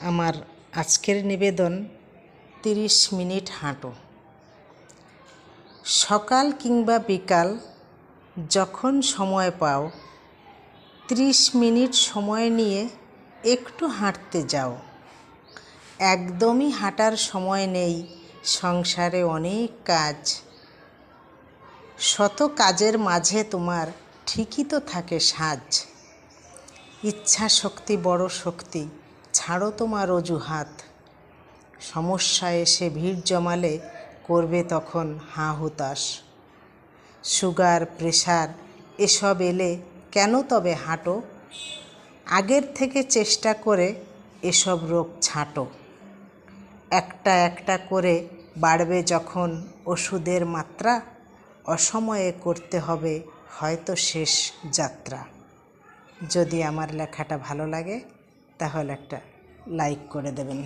আমার আজকের নিবেদন তিরিশ মিনিট হাঁটো। সকাল কিংবা বিকাল যখন সময় পাও, ত্রিশ মিনিট সময় নিয়ে একটু হাঁটতে যাও। একদমই হাঁটার সময় নেই, সংসারে অনেক কাজ। শত কাজের মাঝে তোমার ঠিকই তো থাকে সাজ। ইচ্ছা শক্তি বড় শক্তি। ছাড়ো তোমার অজুহাত। সমস্যা এসে ভিড় জমালে করবে তখন হাঁ হুতাশ সুগার, প্রেশার, এসব এলে কেন তবে হাঁটো? আগের থেকে চেষ্টা করে এসব রোগ ছাঁটো। একটা একটা করে বাড়বে যখন ওষুধের মাত্রা, অসময়ে করতে হবে হয়তো শেষ যাত্রা। যদি আমার লেখাটা ভালো লাগে তাহলে একটা লাইক করে দেবেন।